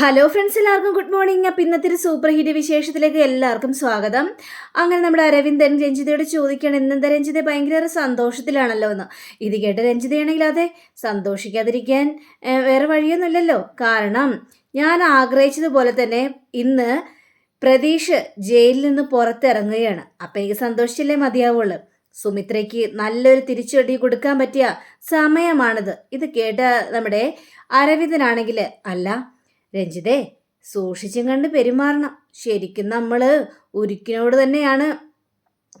Hello friends എല്ലാവർക്കും good morning അപ്പം ഇന്നത്തെ ഒരു സൂപ്പർ ഹിറ്റ് വിശേഷത്തിലേക്ക് എല്ലാവർക്കും സ്വാഗതം. അങ്ങനെ നമ്മുടെ അരവിന്ദൻ രഞ്ജിതയോട് ചോദിക്കുകയാണ് ഇന്നെന്താ രഞ്ജിത? ഭയങ്കര സന്തോഷത്തിലാണല്ലോ എന്ന്. ഇത് കേട്ട രഞ്ജിതയാണെങ്കിൽ അതെ സന്തോഷിക്കാതിരിക്കാൻ വേറെ വഴിയൊന്നുമില്ലല്ലോ. കാരണം ഞാൻ ആഗ്രഹിച്ചതുപോലെ തന്നെ ഇന്ന് പ്രതീഷ് ജയിലിൽ നിന്ന് പുറത്തിറങ്ങുകയാണ്. അപ്പം എനിക്ക് സന്തോഷിച്ചില്ലേ മതിയാവുള്ളൂ. സുമിത്രയ്ക്ക് നല്ലൊരു തിരിച്ചടി കൊടുക്കാൻ പറ്റിയ സമയമാണിത്. ഇത് കേട്ട നമ്മുടെ അരവിന്ദനാണെങ്കിൽ അല്ല രഞ്ജിതേ സൂക്ഷിച്ചും കണ്ട് പെരുമാറണം. ശരിക്കും നമ്മൾ ഉരുക്കിനോട് തന്നെയാണ്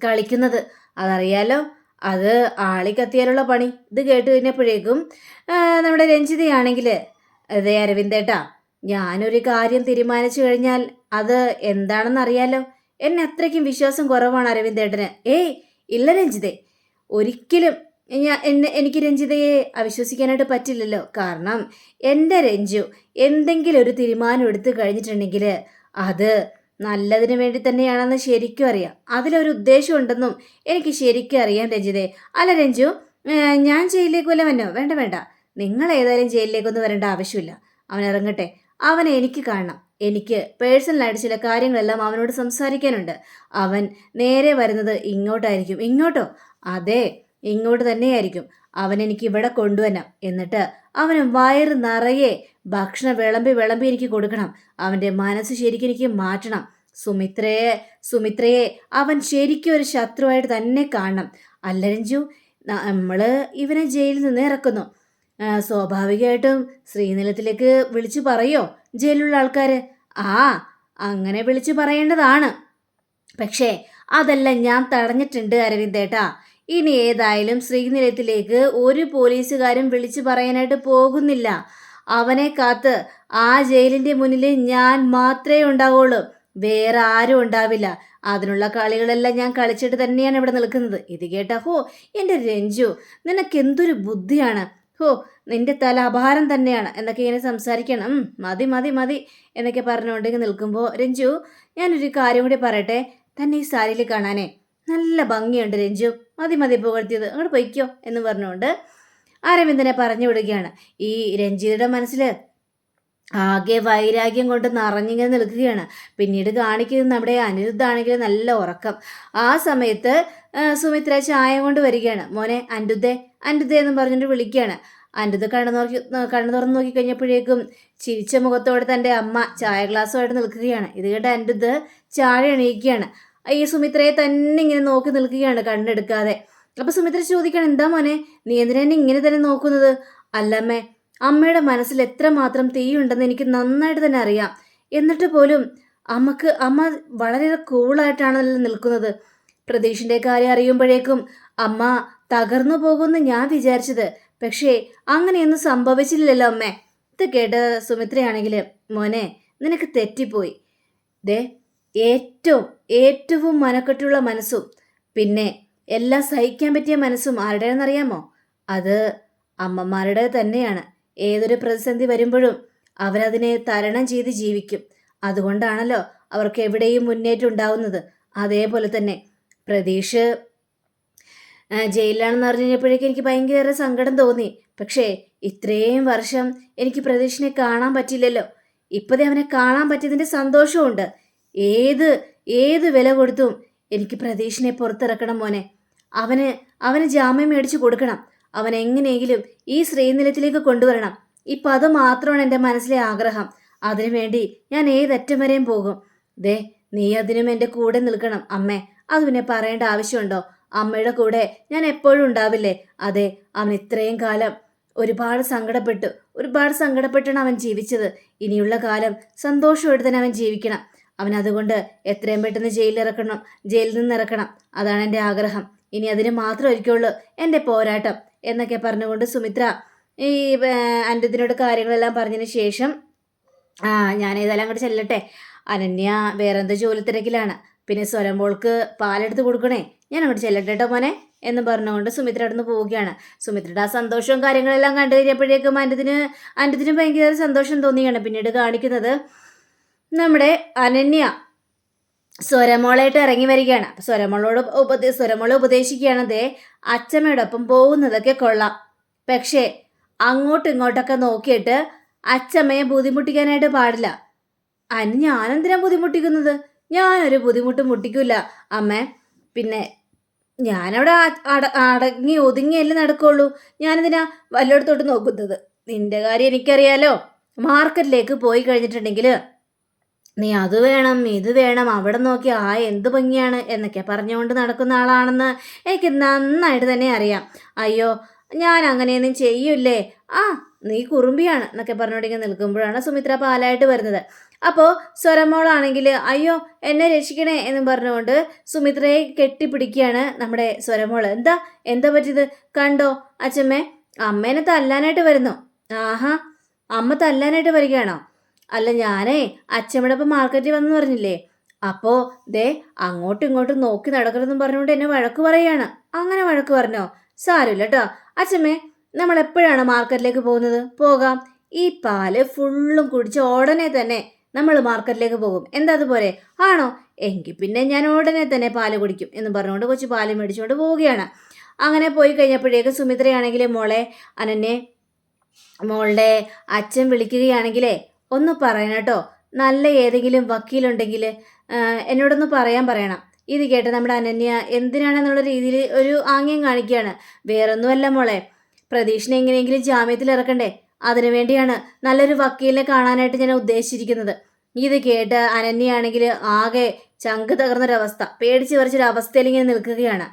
കളിക്കുന്നത്. അതറിയാലോ അത് ആളി കത്തിയാലുള്ള പണി. ഇത് കേട്ട് കഴിഞ്ഞപ്പോഴേക്കും നമ്മുടെ രഞ്ജിതയാണെങ്കിൽ അതെ അരവിന്ദേട്ടാ ഞാനൊരു കാര്യം തീരുമാനിച്ചു കഴിഞ്ഞാൽ അത് എന്താണെന്ന് അറിയാലോ എന്നെ അത്രയ്ക്കും വിശ്വാസം കുറവാണ് അരവിന്ദേട്ടന് ഏയ് ഇല്ല രഞ്ജിതേ ഒരിക്കലും എന്നെ എനിക്ക് രഞ്ജിതയെ അവിശ്വസിക്കാനായിട്ട് പറ്റില്ലല്ലോ. കാരണം എന്റെ രഞ്ജു എന്തെങ്കിലും ഒരു തീരുമാനം എടുത്തു കഴിഞ്ഞിട്ടുണ്ടെങ്കിൽ അത് നല്ലതിന് വേണ്ടി തന്നെയാണെന്ന് ശരിക്കും അറിയാം. അതിലൊരു ഉദ്ദേശം ഉണ്ടെന്നും എനിക്ക് ശരിക്കും അറിയാം രഞ്ജിതേ. അല്ല രഞ്ജു ഞാൻ ജയിലിലേക്ക് വല്ല വന്നോ? വേണ്ട വേണ്ട. നിങ്ങൾ ഏതായാലും ജയിലിലേക്കൊന്നും വരേണ്ട ആവശ്യമില്ല. അവൻ ഇറങ്ങട്ടെ. അവനെ എനിക്ക് കാണണം. എനിക്ക് പേഴ്സണലായിട്ട് ചില കാര്യങ്ങളെല്ലാം അവനോട് സംസാരിക്കാനുണ്ട്. അവൻ നേരെ വരുന്നത് ഇങ്ങോട്ടായിരിക്കും. ഇങ്ങോട്ടോ? അതെ. ഇങ്ങോട്ട് തന്നെയായിരിക്കും. അവൻ എനിക്ക് ഇവിടെ കൊണ്ടുവരണം. എന്നിട്ട് അവന് വയറ് നിറയെ ഭക്ഷണം വിളമ്പി വിളമ്പി എനിക്ക് കൊടുക്കണം. അവന്റെ മനസ്സ് ശരിക്കും എനിക്ക് മാറ്റണം. സുമിത്രയെ സുമിത്രയെ അവൻ ശരിക്കും ഒരു ശത്രുവായിട്ട് തന്നെ കാണണം. അല്ല രഞ്ജു നമ്മൾ ഇവനെ ജയിലിൽ നിന്ന് ഇറക്കുന്നു. സ്വാഭാവികമായിട്ടും ശ്രീനിലത്തിലേക്ക് വിളിച്ചു പറയോ? ജയിലിലുള്ള ആൾക്കാർ ആ അങ്ങനെ വിളിച്ചു പറയേണ്ടതാണ്. പക്ഷേ അതെല്ലാം ഞാൻ തടഞ്ഞിട്ടുണ്ട് അരവിന്ദേട്ടാ. ഇനി ഏതായാലും ശ്രീനിലയത്തിലേക്ക് ഒരു പോലീസുകാരും വിളിച്ചു പറയാനായിട്ട് പോകുന്നില്ല. അവനെ കാത്ത് ആ ജയിലിന്റെ മുന്നിൽ ഞാൻ മാത്രമേ ഉണ്ടാവുള്ളൂ. വേറെ ആരും ഉണ്ടാവില്ല. അതിനുള്ള കളികളെല്ലാം ഞാൻ കളിച്ചിട്ട് തന്നെയാണ് ഇവിടെ നിൽക്കുന്നത്. ഇത് കേട്ടാ ഹോ എന്റെ രഞ്ജു നിനക്ക് എന്തൊരു ബുദ്ധിയാണ്? ഹോ നിന്റെ തല അപാരം തന്നെയാണ്. എന്നൊക്കെ ഇങ്ങനെ സംസാരിക്കണം. മതി മതി മതി എന്നൊക്കെ പറഞ്ഞുകൊണ്ടെങ്കിൽ നിൽക്കുമ്പോൾ രഞ്ജു ഞാനൊരു കാര്യം കൂടി പറയട്ടെ? തന്നെ ഈ സാരിയിൽ കാണാനേ. നല്ല ഭംഗിയുണ്ട് രഞ്ജു. മതി മതി പുകഴ്ത്തിയത്. അങ്ങോട്ട് പൊയ്ക്കോ എന്ന് പറഞ്ഞുകൊണ്ട് അരവിന്ദനെ പറഞ്ഞു വിടുകയാണ്. ഈ രഞ്ജിതയുടെ മനസ്സിൽ ആകെ വൈരാഗ്യം കൊണ്ട് നിറഞ്ഞിങ്ങനെ നിൽക്കുകയാണ്. പിന്നീട് കാണിക്കുന്നത് നമ്മുടെ അനിരുദ്ധാണെങ്കിൽ നല്ല ഉറക്കം. ആ സമയത്ത് സുമിത്ര ചായ കൊണ്ട് വരികയാണ്. മോനെ അൻഡുദേ അൻഡുദേ എന്ന് പറഞ്ഞിട്ട് വിളിക്കുകയാണ്. അൻഡുദ കണ്ണു നോക്കി കണ്ണു തുറന്ന് നോക്കിക്കഴിഞ്ഞപ്പോഴേക്കും ചിരിച്ച മുഖത്തോടെ തന്റെ അമ്മ ചായ ഗ്ലാസ്സുമായിട്ട് നിൽക്കുകയാണ്. ഇത് കേട്ട് അൻഡുദ് ചായ എണീക്കുകയാണ്. ഈ സുമിത്രയെ തന്നെ ഇങ്ങനെ നോക്കി നിൽക്കുകയാണ് കണ്ണെടുക്കാതെ. അപ്പൊ സുമിത്ര ചോദിക്കണം എന്താ മോനെ നീ എന്തിനാ ഇങ്ങനെ തന്നെ നോക്കുന്നത്? അല്ലമ്മേ അമ്മയുടെ മനസ്സിൽ എത്രമാത്രം തീയുണ്ടെന്ന് എനിക്ക് നന്നായിട്ട് തന്നെ അറിയാം. എന്നിട്ട് പോലും അമ്മയ്ക്ക് അമ്മ വളരെ കൂളായിട്ടാണല്ലോ നിൽക്കുന്നത്. പ്രതീക്ഷിന്റെ കാര്യം അറിയുമ്പോഴേക്കും അമ്മ തകർന്നു പോകുമെന്ന് ഞാൻ വിചാരിച്ചത്. പക്ഷേ അങ്ങനെയൊന്നും സംഭവിച്ചില്ലല്ലോ അമ്മേ. ഇത് കേട്ട് സുമിത്രയാണെങ്കിൽ മോനെ നിനക്ക് തെറ്റിപ്പോയി. ദേ ഏറ്റവും ഏറ്റവും മനക്കെട്ടുള്ള മനസ്സും പിന്നെ എല്ലാം സഹിക്കാൻ പറ്റിയ മനസ്സും ആരുടേതെന്നറിയാമോ അത് അമ്മമാരുടെ തന്നെയാണ്. ഏതൊരു പ്രതിസന്ധി വരുമ്പോഴും അവരതിനെ തരണം ചെയ്ത് ജീവിക്കും. അതുകൊണ്ടാണല്ലോ അവർക്ക് എവിടെയും മുന്നേറ്റം ഉണ്ടാവുന്നത്. അതേപോലെ തന്നെ പ്രതീഷ് ആ, ജയിലിലാണെന്ന് അറിഞ്ഞു കഴിഞ്ഞപ്പോഴേക്കും എനിക്ക് ഭയങ്കര സങ്കടം തോന്നി. പക്ഷേ ഇത്രയും വർഷം എനിക്ക് പ്രതീഷിനെ കാണാൻ പറ്റില്ലല്ലോ ഇപ്പതേ അവനെ കാണാൻ പറ്റിയതിന്റെ സന്തോഷമുണ്ട് ഏത് ഏത് വില കൊടുത്തും എനിക്ക് പ്രതീഷിനെ പുറത്തിറക്കണം മോനെ. അവന് അവന് ജാമ്യം മേടിച്ചു കൊടുക്കണം. അവൻ എങ്ങനെയെങ്കിലും ഈ ശ്രീനിലത്തിലേക്ക് കൊണ്ടുവരണം. ഇപ്പം അത് മാത്രമാണ് എന്റെ മനസ്സിലെ ആഗ്രഹം. അതിനുവേണ്ടി ഞാൻ ഏതറ്റം വരെയും പോകും. ദേ നീ അതിനും എന്റെ കൂടെ നിൽക്കണം അമ്മേ. അത് പിന്നെ പറയേണ്ട ആവശ്യമുണ്ടോ? അമ്മയുടെ കൂടെ ഞാൻ എപ്പോഴും ഉണ്ടാവില്ലേ? അതെ അവൻ ഇത്രയും കാലം ഒരുപാട് സങ്കടപ്പെട്ടു. ഒരുപാട് സങ്കടപ്പെട്ടാണ് അവൻ ജീവിച്ചത്. ഇനിയുള്ള കാലം സന്തോഷമായിട്ട് തന്നെ അവൻ ജീവിക്കണം. അവൻ അതുകൊണ്ട് എത്രയും പെട്ടെന്ന് ജയിലിലിറക്കണം ജയിലിൽ നിന്ന് ഇറക്കണം അതാണ് എന്റെ ആഗ്രഹം. ഇനി അതിന് മാത്രമായിരിക്കുള്ളൂ എന്റെ പോരാട്ടം എന്നൊക്കെ പറഞ്ഞുകൊണ്ട് സുമിത്ര ഈ അന്റത്തിനോട് കാര്യങ്ങളെല്ലാം പറഞ്ഞതിന് ശേഷം ആ ഞാൻ ഏതായാലും അങ്ങോട്ട് ചെല്ലട്ടെ. അനന്യ വേറെന്തോ ജോലി തിരക്കിലാണ്. പിന്നെ സ്വരമ്പോൾക്ക് പാലെടുത്ത് കൊടുക്കണേ. ഞാൻ അങ്ങോട്ട് ചെല്ലട്ടെ കേട്ടോ മോനെ എന്ന് പറഞ്ഞുകൊണ്ട് സുമിത്ര അവിടെ നിന്ന് പോവുകയാണ്. സുമിത്രയുടെ ആ സന്തോഷവും കാര്യങ്ങളെല്ലാം കണ്ടു കഴിഞ്ഞപ്പോഴേക്കും അന്റത്തിന് അന്റത്തിന് ഭയങ്കര സന്തോഷം തോന്നിയാണ് പിന്നീട് കാണിക്കുന്നത്. നമ്മുടെ അനന്യ സ്വരമോളായിട്ട് ഇറങ്ങി വരികയാണ്. അപ്പൊ സ്വരമോളോട് ഉപദേ സ്വരമോളെ ഉപദേശിക്കുകയാണ്. ദേ അച്ഛമ്മയോടൊപ്പം പോകുന്നതൊക്കെ കൊള്ളാം. പക്ഷേ അങ്ങോട്ടും ഇങ്ങോട്ടൊക്കെ നോക്കിയിട്ട് അച്ചമ്മയെ ബുദ്ധിമുട്ടിക്കാനായിട്ട് പാടില്ല. അതിന് ഞാനെന്തിനാ ബുദ്ധിമുട്ടിക്കുന്നത്? ഞാനൊരു ബുദ്ധിമുട്ട് മുട്ടിക്കില്ല അമ്മേ പിന്നെ ഞാനവിടെ അടങ്ങി ഒതുങ്ങിയല്ലേ നടക്കുള്ളൂ. ഞാനെന്തിനാ വല്ലയിടത്തോട്ട് നോക്കുന്നത്? നിന്റെ കാര്യം എനിക്കറിയാലോ. മാർക്കറ്റിലേക്ക് പോയി കഴിഞ്ഞിട്ടുണ്ടെങ്കിൽ നീ അത് വേണം ഇത് വേണം അവിടെ നോക്കി ആ എന്ത് ഭംഗിയാണ് എന്നൊക്കെ പറഞ്ഞുകൊണ്ട് നടക്കുന്ന ആളാണെന്ന് എനിക്ക് നന്നായിട്ട് തന്നെ അറിയാം. അയ്യോ ഞാൻ അങ്ങനെയൊന്നും ചെയ്യൂലേ ആ നീ കുറുമ്പിയാണ് എന്നൊക്കെ പറഞ്ഞുകൊണ്ടിങ്ങനെ നിൽക്കുമ്പോഴാണ് സുമിത്ര പാലായിട്ട് വരുന്നത്. അപ്പോൾ സ്വരമോളാണെങ്കിൽ അയ്യോ എന്നെ രക്ഷിക്കണേ എന്നും പറഞ്ഞുകൊണ്ട് സുമിത്രയെ കെട്ടിപ്പിടിക്കുകയാണ് നമ്മുടെ സ്വരമോൾ എന്താ എന്താ പറ്റിയത്? കണ്ടോ അച്ഛമ്മേ അമ്മേനെ തല്ലാനായിട്ട് വരുന്നു. ആഹാ അമ്മ തല്ലാനായിട്ട് വരികയാണോ? അല്ല ഞാനേ അച്ഛമ്മയുടെ ഒപ്പം മാർക്കറ്റിൽ വന്നു പറഞ്ഞില്ലേ? അപ്പോ ദേ അങ്ങോട്ടും ഇങ്ങോട്ടും നോക്കി നടക്കരുതെന്നും പറഞ്ഞുകൊണ്ട് എന്നെ വഴക്ക് പറയാണ്. അങ്ങനെ വഴക്ക് പറഞ്ഞോ? സാരമില്ല കേട്ടോ അച്ഛമ്മേ നമ്മൾ എപ്പോഴാണ് മാർക്കറ്റിലേക്ക് പോകുന്നത്? പോകാം. ഈ പാൽ ഫുള്ളും കുടിച്ച് ഉടനെ തന്നെ നമ്മൾ മാർക്കറ്റിലേക്ക് പോകും. എന്താ അതുപോലെ? ആണോ? എങ്കിൽ പിന്നെ ഞാൻ ഉടനെ തന്നെ പാൽ കുടിക്കും എന്ന് പറഞ്ഞുകൊണ്ട് കൊച്ചു പാൽ മേടിച്ചുകൊണ്ട് പോവുകയാണ്. അങ്ങനെ പോയി കഴിഞ്ഞപ്പോഴേക്കും സുമിത്രയാണെങ്കിൽ മോളെ അനന്നെ മോളുടെ അച്ഛൻ വിളിക്കുകയാണെങ്കിലേ ഒന്ന് പറയണം കേട്ടോ. നല്ല ഏതെങ്കിലും വക്കീലുണ്ടെങ്കിൽ എന്നോടൊന്ന് പറയാൻ പറയണം. ഇത് കേട്ട് നമ്മുടെ അനന്യ എന്തിനാണെന്നുള്ള രീതിയിൽ ഒരു ആംഗ്യം കാണിക്കുകയാണ്. വേറൊന്നുമല്ല മോളെ പ്രതീക്ഷിനെ എങ്ങനെയെങ്കിലും ജാമ്യത്തിൽ ഇറക്കണ്ടേ? അതിനു വേണ്ടിയാണ് നല്ലൊരു വക്കീലിനെ കാണാനായിട്ട് ഞാൻ ഉദ്ദേശിച്ചിരിക്കുന്നത്. ഇത് കേട്ട് അനന്യയാണെങ്കിൽ ആകെ ചങ്ക് തകർന്നൊരവസ്ഥ. പേടിച്ച് പറിച്ചൊരു അവസ്ഥയിൽ ഇങ്ങനെ നിൽക്കുകയാണ്.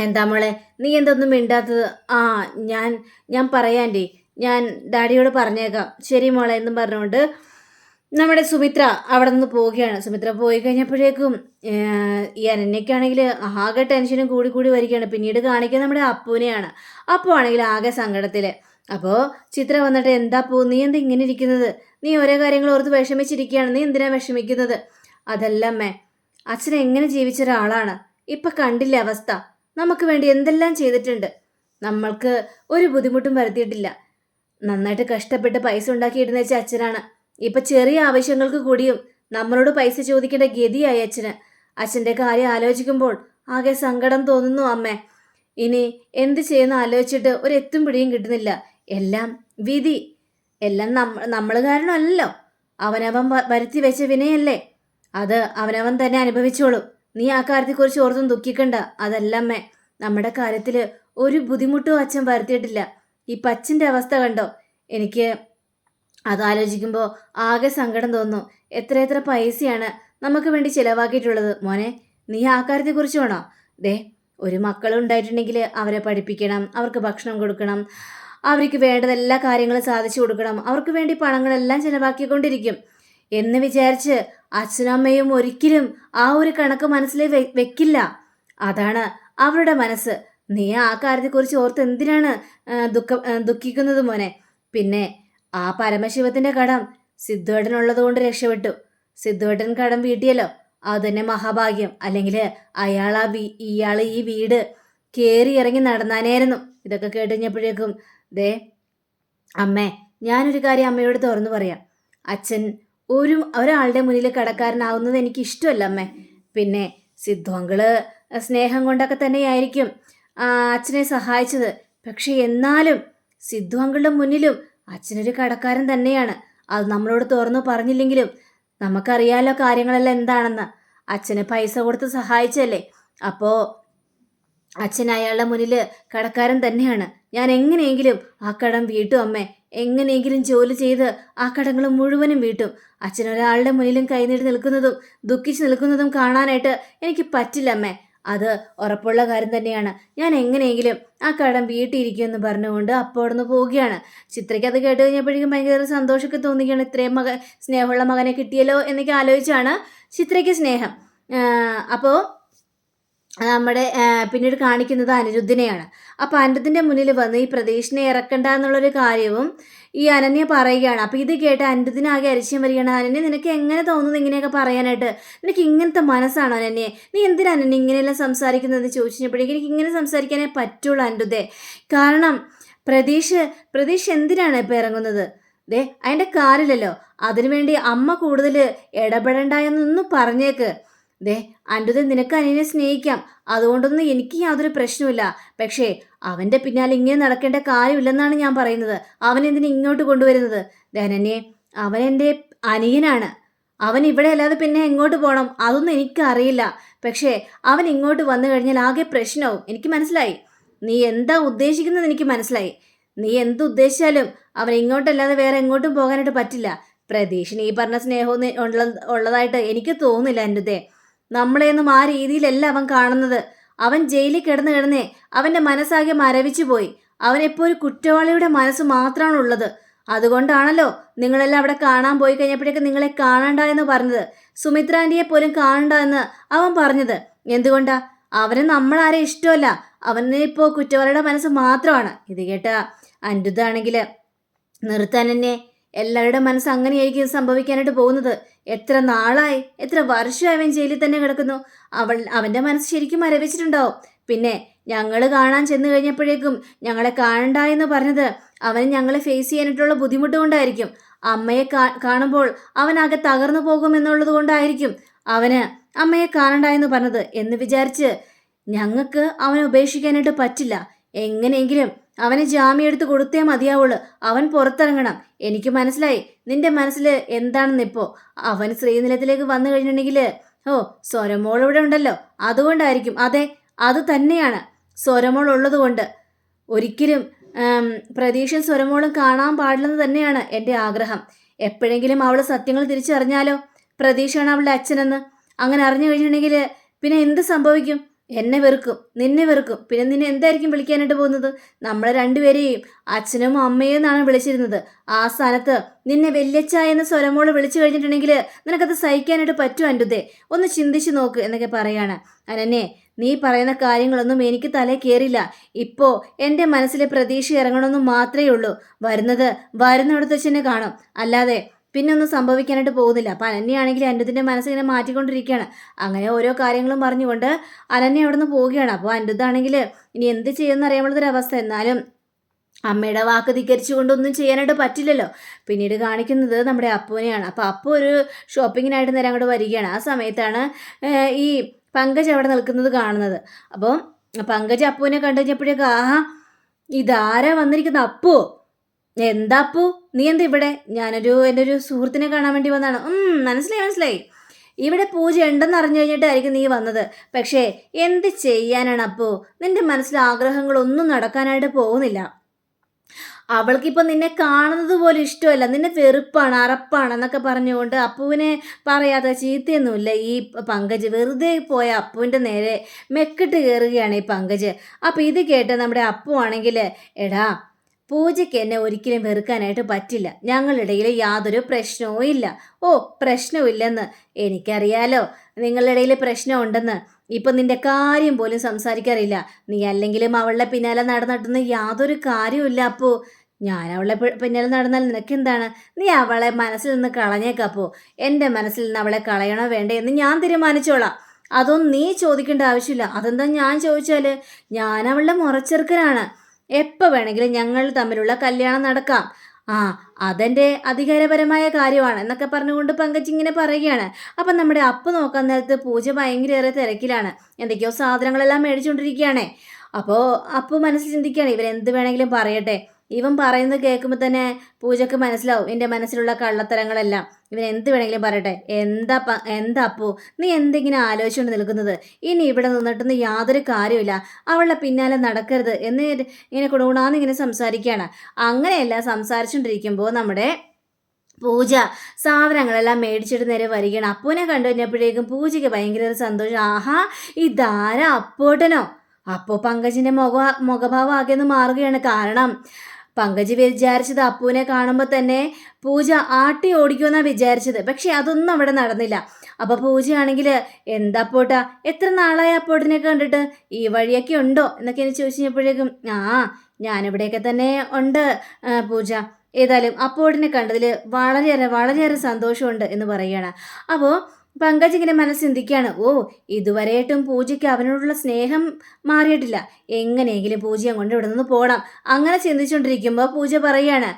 എന്താ മോളെ നീ എന്തൊന്നും മിണ്ടാത്തത്? ആ ഞാൻ ഞാൻ പറയാൻഡി ഞാൻ ഡാഡിയോട് പറഞ്ഞേക്കാം. ശരി മോളെ എന്നും പറഞ്ഞുകൊണ്ട് നമ്മുടെ സുമിത്ര അവിടെ നിന്ന് പോവുകയാണ്. സുമിത്ര പോയി കഴിഞ്ഞപ്പോഴേക്കും ഈ അനന്യക്കാണെങ്കിൽ ആകെ ടെൻഷനും കൂടി കൂടി വരികയാണ്. പിന്നീട് കാണിക്കുക നമ്മുടെ അപ്പുവിനെയാണ്. അപ്പു ആണെങ്കിൽ ആകെ സങ്കടത്തിൽ അപ്പോൾ ചിത്ര വന്നിട്ട് എന്താ പോ നീ എന്താ ഇങ്ങനെ ഇരിക്കുന്നത്? നീ ഓരോ കാര്യങ്ങൾ ഓർത്ത് വിഷമിച്ചിരിക്കുകയാണ്. നീ എന്തിനാ വിഷമിക്കുന്നത്? അതല്ല അമ്മേ അച്ഛൻ എങ്ങനെ ജീവിച്ച ഒരാളാണ്. ഇപ്പം കണ്ടില്ല അവസ്ഥ. നമുക്ക് വേണ്ടി എന്തെല്ലാം ചെയ്തിട്ടുണ്ട്. നമ്മൾക്ക് ഒരു ബുദ്ധിമുട്ടും വരുത്തിയിട്ടില്ല. നന്നായിട്ട് കഷ്ടപ്പെട്ട് പൈസ ഉണ്ടാക്കിയിടുന്ന വെച്ച അച്ഛനാണ്. ഇപ്പൊ ചെറിയ ആവശ്യങ്ങൾക്ക് കൂടിയും നമ്മളോട് പൈസ ചോദിക്കേണ്ട ഗതിയായി അച്ഛന്. അച്ഛന്റെ കാര്യം ആലോചിക്കുമ്പോൾ ആകെ സങ്കടം തോന്നുന്നു അമ്മേ. ഇനി എന്ത് ചെയ്യുന്ന ആലോചിച്ചിട്ട് ഒരു എത്തും പിടിയും കിട്ടുന്നില്ല. എല്ലാം വിധി. എല്ലാം നമ്മ നമ്മൾ കാരണമല്ലോ അവനവൻ വരുത്തി വെച്ച വിനയല്ലേ? അത് അവനവൻ തന്നെ അനുഭവിച്ചോളും. നീ ആ കാര്യത്തെക്കുറിച്ച് ഓർത്തും ദുഃഖിക്കണ്ട. അതല്ലമ്മേ നമ്മുടെ കാര്യത്തിൽ ഒരു ബുദ്ധിമുട്ടും അച്ഛൻ വരുത്തിയിട്ടില്ല. ഈ പച്ചിന്റെ അവസ്ഥ കണ്ടോ? എനിക്ക് അതാലോചിക്കുമ്പോൾ ആകെ സങ്കടം തോന്നുന്നു. എത്ര എത്ര പൈസയാണ് നമുക്ക് വേണ്ടി ചിലവാക്കിയിട്ടുള്ളത്? മോനെ നീ ആ കാര്യത്തെക്കുറിച്ച് വേണോ? ദേ ഒരു മക്കളുണ്ടായിട്ടുണ്ടെങ്കിൽ അവരെ പഠിപ്പിക്കണം അവർക്ക് ഭക്ഷണം കൊടുക്കണം അവർക്ക് വേണ്ടത് എല്ലാ കാര്യങ്ങളും സാധിച്ചു കൊടുക്കണം അവർക്ക് വേണ്ടി പണങ്ങളെല്ലാം ചിലവാക്കിക്കൊണ്ടിരിക്കും. എന്ന് വിചാരിച്ച് അച്ഛനമ്മയും ഒരിക്കലും ആ ഒരു കണക്ക് മനസ്സിൽ വെക്കില്ല. അതാണ് അവരുടെ മനസ്സ്. നീ ആ കാര്യത്തെക്കുറിച്ച് ഓർത്ത് എന്തിനാണ് ദുഃഖ ദുഃഖിക്കുന്നത് മോനെ? പിന്നെ ആ പരമശിവത്തിന്റെ കടം സിദ്ധുവേട്ടനുള്ളത് കൊണ്ട് രക്ഷപ്പെട്ടു. സിദ്ധുവേട്ടൻ കടം വീട്ടിയല്ലോ. അത് തന്നെ മഹാഭാഗ്യം. അല്ലെങ്കിൽ അയാൾ ആ വീ ഇയാൾ ഈ വീട് കയറി ഇറങ്ങി നടന്നാനായിരുന്നു. ഇതൊക്കെ കേട്ടുകഴിഞ്ഞപ്പോഴേക്കും ദേ അമ്മേ ഞാനൊരു കാര്യം അമ്മയോട് തുറന്നു പറയാം. അച്ഛൻ ഒരു ഒരാളുടെ മുന്നിൽ കടക്കാരനാവുന്നത് എനിക്ക് ഇഷ്ടമല്ല അമ്മേ. പിന്നെ സിദ്ധു സ്നേഹം കൊണ്ടൊക്കെ തന്നെയായിരിക്കും. അച്ഛനെ സഹായിച്ചത്. പക്ഷേ എന്നാലും സിദ്ധു അങ്കിളുടെ മുന്നിലും അച്ഛനൊരു കടക്കാരൻ തന്നെയാണ്. അത് നമ്മളോട് തുറന്നു പറഞ്ഞില്ലെങ്കിലും നമുക്കറിയാലോ കാര്യങ്ങളെല്ലാം എന്താണെന്ന്. അച്ഛന് പൈസ കൊടുത്ത് സഹായിച്ചല്ലേ അപ്പോൾ അച്ഛൻ അയാളുടെ മുന്നിൽ കടക്കാരൻ തന്നെയാണ്. ഞാൻ എങ്ങനെയെങ്കിലും ആ കടം വീട്ടും അമ്മേ. എങ്ങനെയെങ്കിലും ജോലി ചെയ്ത് ആ കടങ്ങൾ മുഴുവനും വീട്ടും. അച്ഛൻ ഒരാളുടെ മുന്നിലും കൈനീട്ടി നിൽക്കുന്നതും ദുഃഖിച്ച് നിൽക്കുന്നതും കാണാനായിട്ട് എനിക്ക് പറ്റില്ല അമ്മേ. അത് ഉറപ്പുള്ള കാര്യം തന്നെയാണ്. ഞാൻ എങ്ങനെയെങ്കിലും ആ കടം വീട്ടിയിരിക്കുമെന്ന് പറഞ്ഞുകൊണ്ട് അപ്പോൾ അവിടുന്ന് പോവുകയാണ്. ചിത്രയ്ക്ക് അത് കേട്ട് കഴിഞ്ഞപ്പോഴേക്കും ഭയങ്കര സന്തോഷമൊക്കെ തോന്നിക്കുകയാണ് ഇത്രയും മക സ്നേഹമുള്ള മകനെ കിട്ടിയല്ലോ എന്നൊക്കെ ആലോചിച്ചാണ് ചിത്രയ്ക്ക് സ്നേഹം. അപ്പോൾ നമ്മുടെ പിന്നീട് കാണിക്കുന്നത് അനിരുദ്ധിനെയാണ്. അപ്പോൾ അനിരുദ്ധിന്റെ മുന്നിൽ വന്ന് ഈ പ്രതീക്ഷനെ ഇറക്കണ്ട എന്നുള്ളൊരു കാര്യവും ഈ അനന്യ പറയുകയാണ്. അപ്പോൾ ഇത് കേട്ട് അനിരുദ്ധിനാകെ അരിശ്യം വരികയാണ്. അനന്യ നിനക്ക് എങ്ങനെ തോന്നുന്നു ഇങ്ങനെയൊക്കെ പറയാനായിട്ട്? നിനക്ക് ഇങ്ങനത്തെ മനസ്സാണോ അനന്യെ? നീ എന്തിനാ അനന്യ ഇങ്ങനെയെല്ലാം സംസാരിക്കുന്നത് ചോദിച്ചപ്പോഴേക്കും എനിക്ക് ഇങ്ങനെ സംസാരിക്കാനേ പറ്റുള്ളൂ അനിരുദ്ധെ. കാരണം പ്രതീഷ് പ്രതീഷ് എന്തിനാണ് ഇപ്പോൾ ഇറങ്ങുന്നത്? ദേ അതിന്റെ കാറില്ലല്ലോ അതിനുവേണ്ടി അമ്മ കൂടുതൽ ഇടപെടണ്ട എന്നൊന്നും പറഞ്ഞേക്ക്. ദേ അന്റത് നിനക്ക് അനിയനെ സ്നേഹിക്കാം. അതുകൊണ്ടൊന്നും എനിക്ക് യാതൊരു പ്രശ്നമില്ല പക്ഷേ അവന്റെ പിന്നാലെ ഇങ്ങനെ നടക്കേണ്ട കാര്യമില്ലെന്നാണ് ഞാൻ പറയുന്നത്. അവൻ എന്തിനെ ഇങ്ങോട്ട് കൊണ്ടുവരുന്നത്? ധനനെ അവൻ എന്റെ അനിയനാണ്. അവൻ ഇവിടെ അല്ലാതെ പിന്നെ എങ്ങോട്ട് പോകണം അതൊന്നും എനിക്കറിയില്ല പക്ഷേ അവൻ ഇങ്ങോട്ട് വന്നു കഴിഞ്ഞാൽ ആകെ പ്രശ്നവും. എനിക്ക് മനസ്സിലായി. നീ എന്താ ഉദ്ദേശിക്കുന്നത് എനിക്ക് മനസ്സിലായി. നീ എന്ത് ഉദ്ദേശിച്ചാലും അവൻ ഇങ്ങോട്ടല്ലാതെ വേറെ എങ്ങോട്ടും പോകാനായിട്ട് പറ്റില്ല. പ്രതീക്ഷിന് ഈ പറഞ്ഞ സ്നേഹവും ഉള്ള ഉള്ളതായിട്ട് എനിക്ക് തോന്നുന്നില്ല എന്റെ നമ്മളെയൊന്നും ആ രീതിയിലല്ല അവൻ കാണുന്നത്. അവൻ ജയിലിൽ കിടന്ന് കിടന്നേ അവന്റെ മനസ്സാകെ മരവിച്ചു പോയി. അവനെപ്പോൾ ഒരു കുറ്റവാളിയുടെ മനസ്സ് മാത്രമാണ് ഉള്ളത്. അതുകൊണ്ടാണല്ലോ നിങ്ങളെല്ലാം അവിടെ കാണാൻ പോയി കഴിഞ്ഞപ്പോഴേക്കും നിങ്ങളെ കാണണ്ട എന്ന് പറഞ്ഞത്. സുമിത്രാന്റിയെ പോലും കാണണ്ട എന്ന് അവൻ പറഞ്ഞത്. എന്തുകൊണ്ടാ? അവന് നമ്മളാരെ ഇഷ്ടമല്ല. അവന് ഇപ്പോൾ കുറ്റവാളിയുടെ മനസ്സ് മാത്രമാണ്. ഇത് കേട്ട അൻഡുതാണെങ്കിൽ നിർത്താൻ എന്നെ എല്ലാവരുടെ മനസ്സ് അങ്ങനെയായിരിക്കും സംഭവിക്കാനായിട്ട് പോകുന്നത്. എത്ര നാളായി എത്ര വർഷമായി അവൻ ജയിലിൽ തന്നെ കിടക്കുന്നു. അവൾ അവന്റെ മനസ്സ് ശരിക്കും മരവിച്ചിട്ടുണ്ടാവും. പിന്നെ ഞങ്ങൾ കാണാൻ ചെന്ന് കഴിഞ്ഞപ്പോഴേക്കും ഞങ്ങളെ കാണണ്ട എന്ന് പറഞ്ഞത് അവന് ഞങ്ങളെ ഫേസ് ചെയ്യാനായിട്ടുള്ള ബുദ്ധിമുട്ട് കൊണ്ടായിരിക്കും. അമ്മയെ കാണുമ്പോൾ അവനാകെ തകർന്നു പോകുമെന്നുള്ളത് കൊണ്ടായിരിക്കും അവന് അമ്മയെ കാണണ്ട എന്ന് പറഞ്ഞത് എന്ന് വിചാരിച്ച് ഞങ്ങൾക്ക് അവനെ ഉപേക്ഷിക്കാനായിട്ട് പറ്റില്ല. എങ്ങനെയെങ്കിലും അവന് ജാമ്യം എടുത്ത് കൊടുത്തേ മതിയാവുള്ളൂ. അവൻ പുറത്തിറങ്ങണം. എനിക്ക് മനസ്സിലായി. നിന്റെ മനസ്സിൽ എന്താണെന്നിപ്പോ അവൻ ശ്രീനിലത്തിലേക്ക് വന്നു കഴിഞ്ഞിട്ടുണ്ടെങ്കിൽ ഓ സ്വരമോൾ ഇവിടെ ഉണ്ടല്ലോ. അതുകൊണ്ടായിരിക്കും. അതെ അത് തന്നെയാണ്. സ്വരമോൾ ഉള്ളതുകൊണ്ട്. ഒരിക്കലും പ്രതീക്ഷ സ്വരമോളും കാണാൻ പാടില്ലെന്ന് തന്നെയാണ് എന്റെ ആഗ്രഹം. എപ്പോഴെങ്കിലും അവൾ സത്യങ്ങൾ തിരിച്ചറിഞ്ഞാലോ? പ്രതീക്ഷയാണ് അവളുടെ അച്ഛനെന്ന്. അങ്ങനെ അറിഞ്ഞു കഴിഞ്ഞിട്ടുണ്ടെങ്കിൽ പിന്നെ എന്ത് സംഭവിക്കും? എന്നെ വെറുക്കും നിന്നെ വെറുക്കും. പിന്നെ നിന്നെ എന്തായിരിക്കും വിളിക്കാനായിട്ട് പോകുന്നത്? നമ്മളെ രണ്ടുപേരെയും അച്ഛനും അമ്മയും എന്നാണ് വിളിച്ചിരുന്നത്. ആ സ്ഥാനത്ത് നിന്നെ വല്യച്ഛ എന്ന സ്വരമോൾ വിളിച്ചു കഴിഞ്ഞിട്ടുണ്ടെങ്കിൽ നിനക്കത് സഹിക്കാനായിട്ട് പറ്റും അന്റുതേ ഒന്ന് ചിന്തിച്ചു നോക്ക് എന്നൊക്കെ പറയാണ്. അനന്നെ നീ പറയുന്ന കാര്യങ്ങളൊന്നും എനിക്ക് തലേ കയറില്ല ഇപ്പോൾ എന്റെ മനസ്സിലെ പ്രതീക്ഷ ഇറങ്ങണമെന്ന് മാത്രമേ ഉള്ളൂ. വരുന്നത് വരുന്നിടത്ത് വെച്ച് തന്നെ കാണും. അല്ലാതെ പിന്നെ ഒന്നും സംഭവിക്കാനായിട്ട് പോകുന്നില്ല. അപ്പം അനന്യാണെങ്കിൽ അനിരുദ്ധിന്റെ മനസ്സിങ്ങനെ മാറ്റിക്കൊണ്ടിരിക്കുകയാണ്. അങ്ങനെ ഓരോ കാര്യങ്ങളും പറഞ്ഞുകൊണ്ട് അനന്യ അവിടെ നിന്ന് പോവുകയാണ്. അപ്പോൾ അനിരുദ്ധാണെങ്കിൽ ഇനി എന്ത് ചെയ്യുമെന്ന് അറിയാമുള്ളൊരവസ്ഥ എന്നാലും അമ്മയുടെ വാക്ക് ധിക്കരിച്ചുകൊണ്ടൊന്നും ചെയ്യാനായിട്ട് പറ്റില്ലല്ലോ. പിന്നീട് കാണിക്കുന്നത് നമ്മുടെ അപ്പുവിനെയാണ്. അപ്പോൾ അപ്പു ഒരു ഷോപ്പിങ്ങിനായിട്ട് നേരം അങ്ങോട്ട് വരികയാണ്. ആ സമയത്താണ് ഈ പങ്കജ് അവിടെ നിൽക്കുന്നത് കാണുന്നത്. അപ്പോൾ പങ്കജ് അപ്പുവിനെ കണ്ടു കഴിഞ്ഞപ്പോഴേക്കും ആഹാ ഇതാരാ വന്നിരിക്കുന്ന അപ്പു? എന്താ അപ്പു? നീ എന്താ ഇവിടെ? ഞാനൊരു എന്റെ ഒരു സുഹൃത്തിനെ കാണാൻ വേണ്ടി വന്നതാണ്. മനസ്സിലായി മനസ്സിലായി. ഇവിടെ പൂജ ഉണ്ടെന്ന് അറിഞ്ഞു കഴിഞ്ഞിട്ടായിരിക്കും നീ വന്നത്. പക്ഷേ എന്ത് ചെയ്യാനാണ് അപ്പോൾ നിന്റെ മനസ്സിൽ ആഗ്രഹങ്ങളൊന്നും നടക്കാനായിട്ട് പോകുന്നില്ല. അവൾക്കിപ്പോൾ നിന്നെ കാണുന്നത് പോലും ഇഷ്ടമല്ല. നിന്നെ വെറുപ്പാണ് അറപ്പാണ് എന്നൊക്കെ പറഞ്ഞുകൊണ്ട് അപ്പുവിനെ പറയാത്ത ചീത്തയൊന്നുമില്ല. ഈ പങ്കജ് വെറുതെ പോയ അപ്പുവിന്റെ നേരെ മെക്കിട്ട് കയറുകയാണ് ഈ പങ്കജ്. അപ്പോൾ ഇത് കേട്ട് നമ്മുടെ അപ്പു ആണെങ്കിൽ എടാ പൂജയ്ക്ക് എന്നെ ഒരിക്കലും വെറുക്കാനായിട്ട് പറ്റില്ല. ഞങ്ങളിടയിൽ യാതൊരു പ്രശ്നവും ഇല്ല. ഓ പ്രശ്നമില്ലെന്ന് എനിക്കറിയാലോ. നിങ്ങളുടെ ഇടയിൽ പ്രശ്നമുണ്ടെന്ന്. ഇപ്പം നിന്റെ കാര്യം പോലും സംസാരിക്കാറില്ല. നീ അല്ലെങ്കിലും അവളുടെ പിന്നാലെ നടന്നിട്ടൊന്ന് യാതൊരു കാര്യമില്ല അപ്പോ. ഞാൻ അവളെ പിന്നാലെ നടന്നാൽ നിനക്കെന്താണ്? നീ അവളെ മനസ്സിൽ നിന്ന് കളഞ്ഞേക്കപ്പോ എന്റെ മനസ്സിൽ നിന്ന് അവളെ കളയണോ വേണ്ടേ എന്ന് ഞാൻ തീരുമാനിച്ചോളാം. അതൊന്നും നീ ചോദിക്കേണ്ട ആവശ്യമില്ല. അതെന്താ ഞാൻ ചോദിച്ചാൽ ഞാൻ അവളുടെ മുറച്ചെറുക്കനാണ്. എപ്പോൾ വേണമെങ്കിലും ഞങ്ങൾ തമ്മിലുള്ള കല്യാണം നടക്കാം. ആ അതെന്റെ അധികാരപരമായ കാര്യമാണ് എന്നൊക്കെ പറഞ്ഞുകൊണ്ട് പങ്കജ് ഇങ്ങനെ പറയുകയാണ്. അപ്പം നമ്മുടെ അപ്പ നോക്കാൻ നേരത്ത് പൂജ ഭയങ്കരയേറെ തിരക്കിലാണ്. എന്തൊക്കെയോ സാധനങ്ങളെല്ലാം മേടിച്ചുകൊണ്ടിരിക്കുകയാണേ അപ്പോൾ അപ്പ് മനസ്സിൽ ചിന്തിക്കുകയാണ് ഇവരെന്ത് വേണമെങ്കിലും പറയട്ടെ. ഇവൻ പറയുന്നത് കേൾക്കുമ്പോൾ തന്നെ പൂജക്ക് മനസ്സിലാവും. എന്റെ മനസ്സിലുള്ള കള്ളത്തരങ്ങളെല്ലാം. ഇവൻ എന്ത് വേണമെങ്കിലും പറയട്ടെ. എന്താ എന്താ അപ്പൂ? നീ എന്തെങ്കിലും ആലോചിച്ചുകൊണ്ട് നിൽക്കുന്നത്? ഇനി ഇവിടെ നിന്നിട്ടൊന്നും യാതൊരു കാര്യമില്ല അവളുടെ പിന്നാലെ നടക്കരുത് എന്ന് ഇങ്ങനെ കുടുകുണാന്ന് ഇങ്ങനെ സംസാരിക്കുകയാണ്. അങ്ങനെയല്ല സംസാരിച്ചുകൊണ്ടിരിക്കുമ്പോൾ നമ്മുടെ പൂജ സാധനങ്ങളെല്ലാം മേടിച്ചിട്ട് നേരെ വരികയാണ്. അപ്പൂനെ കണ്ടു കഴിഞ്ഞപ്പോഴേക്കും പൂജയ്ക്ക് ഭയങ്കര ഒരു സന്തോഷം. ആഹാ ഇതാരാ അപ്പോട്ടനോ അപ്പോൾ പങ്കജിന്റെ മുഖ മുഖഭാവം ആകെ ഒന്ന് മാറുകയാണ്. കാരണം പങ്കജ് വിചാരിച്ചത് അപ്പുവിനെ കാണുമ്പോൾ തന്നെ പൂജ ആട്ടി ഓടിക്കുമെന്നാണ് വിചാരിച്ചത്. പക്ഷേ അതൊന്നും അവിടെ നടന്നില്ല. അപ്പോൾ പൂജയാണെങ്കിൽ എന്താ പോട്ടാ എത്ര നാളായി അപ്പോട്ടിനെ കണ്ടിട്ട്? ഈ വഴിയൊക്കെ ഉണ്ടോ? എന്നൊക്കെ എനിക്ക് ചോദിച്ചു കഴിഞ്ഞപ്പോഴേക്കും ആ ഞാനിവിടെയൊക്കെ തന്നെ ഉണ്ട് പൂജ. ഏതായാലും അപ്പോടിനെ കണ്ടതിൽ വളരെയേറെ വളരെയേറെ സന്തോഷമുണ്ട് എന്ന് പറയുകയാണ്. അപ്പോൾ പങ്കജ് ഇങ്ങനെ മനസ്സിന്തിക്കുകയാണ് ഓ ഇതുവരെയായിട്ടും പൂജയ്ക്ക് അവനോടുള്ള സ്നേഹം മാറിയിട്ടില്ല. എങ്ങനെയെങ്കിലും പൂജയെ കൊണ്ട് ഇവിടെ നിന്ന് പോകണം. അങ്ങനെ ചിന്തിച്ചുകൊണ്ടിരിക്കുമ്പോൾ പൂജ പറയാണ്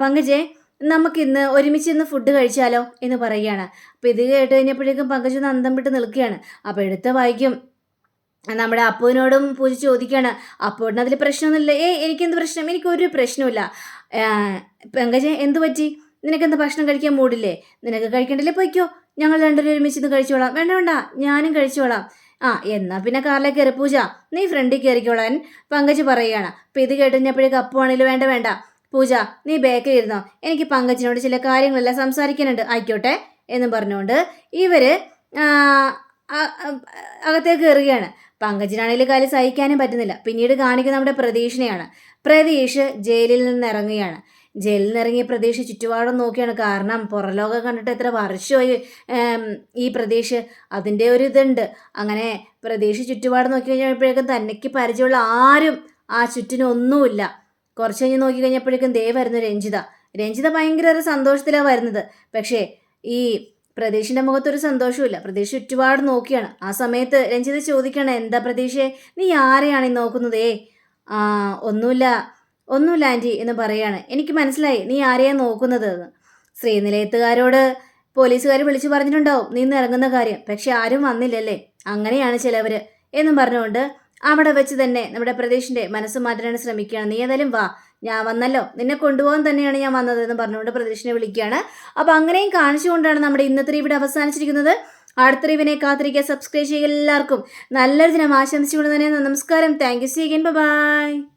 പങ്കജെ നമുക്കിന്ന് ഒരുമിച്ച് ഇന്ന് ഫുഡ് കഴിച്ചാലോ? എന്ന് പറയുകയാണ്. അപ്പോൾ ഇത് കേട്ട് കഴിഞ്ഞപ്പോഴേക്കും പങ്കജ് ഒന്ന് അന്തം വിട്ട് നിൽക്കുകയാണ്. അപ്പോൾ എടുത്ത വായിക്കും. നമ്മുടെ അപ്പുവിനോടും പൂജ ചോദിക്കുകയാണ് അപ്പുവിന് അതിൽ പ്രശ്നമൊന്നുമില്ല. ഏ എനിക്കെന്ത് പ്രശ്നം? എനിക്കൊരു പ്രശ്നമില്ല പങ്കജ് എന്ത് പറ്റി? നിനക്കെന്ത് ഭക്ഷണം കഴിക്കാൻ മൂടില്ലേ നിനക്ക് കഴിക്കണ്ടല്ലേ? പൊയ്ക്കോ. ഞങ്ങൾ രണ്ടുപേരും ഒരുമിച്ച് ഇന്ന് കഴിച്ചോളാം. വേണ്ട വേണ്ട. ഞാനും കഴിച്ചോളാം. ആ എന്നാ പിന്നെ കാറിലേക്ക് കയറി പൂജ. നീ ഫ്രണ്ടിൽ കയറിക്കോളാൻ പങ്കജ് പറയുകയാണ്. അപ്പം ഇത് കേട്ടുകഴിഞ്ഞപ്പോഴേക്ക് ആണെങ്കിലും വേണ്ട വേണ്ട. പൂജ നീ ബേക്കിൽ ഇരുന്നോ? എനിക്ക് പങ്കജിനോട് ചില കാര്യങ്ങളെല്ലാം സംസാരിക്കാനുണ്ട്. ആയിക്കോട്ടെ എന്ന് പറഞ്ഞുകൊണ്ട് ഇവർ അകത്തേക്ക് കയറുകയാണ്. പങ്കജിനാണെങ്കിൽ കാര്യം സഹിക്കാനും പറ്റുന്നില്ല. പിന്നീട് കാണിക്കുന്ന നമ്മുടെ പ്രതീക്ഷനെയാണ് പ്രതീഷ് ജയിലിൽ നിന്ന് ഇറങ്ങുകയാണ്. ജയിലിൽ നിന്ന് ഇറങ്ങിയ പ്രതീക്ഷ ചുറ്റുപാടും നോക്കിയാണ്. കാരണം പുറലോകം കണ്ടിട്ട് എത്ര വർഷമായി ഈ പ്രതീക്ഷ അതിന്റെ ഒരു ഇതുണ്ട്. അങ്ങനെ പ്രതീക്ഷ ചുറ്റുപാട് നോക്കി കഴിഞ്ഞപ്പോഴേക്കും തന്നെക്ക് പരിചയമുള്ള ആരും ആ ചുറ്റിനൊന്നുമില്ല കുറച്ച് കഴിഞ്ഞ് നോക്കി കഴിഞ്ഞപ്പോഴേക്കും ദേ വരുന്നു രഞ്ജിത. രഞ്ജിത ഭയങ്കര ഒരു സന്തോഷത്തിലാണ് വരുന്നത്. പക്ഷേ ഈ പ്രതീഷിന്റെ മുഖത്തൊരു സന്തോഷമില്ല പ്രതീക്ഷ ചുറ്റുപാട് നോക്കിയാണ്. ആ സമയത്ത് രഞ്ജിത ചോദിക്കണം എന്താ പ്രതീക്ഷയെ നീ ആരെയാണ് നോക്കുന്നത്? ഏ ഒന്നുമില്ല. ഒന്നുമില്ല ആന്റി എന്ന് പറയാണ്. എനിക്ക് മനസ്സിലായി. നീ ആരെയാണ് നോക്കുന്നത് എന്ന് ശ്രീനിലയത്തുകാരോട് പോലീസുകാർ വിളിച്ചു പറഞ്ഞിട്ടുണ്ടാവും. നീ ഇറങ്ങുന്ന കാര്യം. പക്ഷെ ആരും വന്നില്ലല്ലേ? അങ്ങനെയാണ് ചിലവർ എന്നും പറഞ്ഞുകൊണ്ട് അവിടെ വെച്ച് തന്നെ നമ്മുടെ പ്രദേശിന്റെ മനസ്സ് മാറ്റാൻ ശ്രമിക്കുകയാണ്. നീ ഏതായാലും വാ. ഞാൻ വന്നല്ലോ. നിന്നെ കൊണ്ടുപോകാൻ തന്നെയാണ് ഞാൻ വന്നത് എന്ന് പറഞ്ഞുകൊണ്ട് പ്രദേശിനെ വിളിക്കുകയാണ്. അപ്പോൾ അങ്ങനെയും കാണിച്ചുകൊണ്ടാണ് നമ്മുടെ ഇന്നത്തെ ഇവിടെ അവസാനിച്ചിരിക്കുന്നത്. അടുത്ത റിവിനെ കാത്തിരിക്കുക. സബ്സ്ക്രൈബ് ചെയ്യുക എല്ലാവർക്കും. നല്ലൊരു ദിനം ആശംസിച്ചുകൊണ്ട് തന്നെ നമസ്കാരം. Thank you see again bye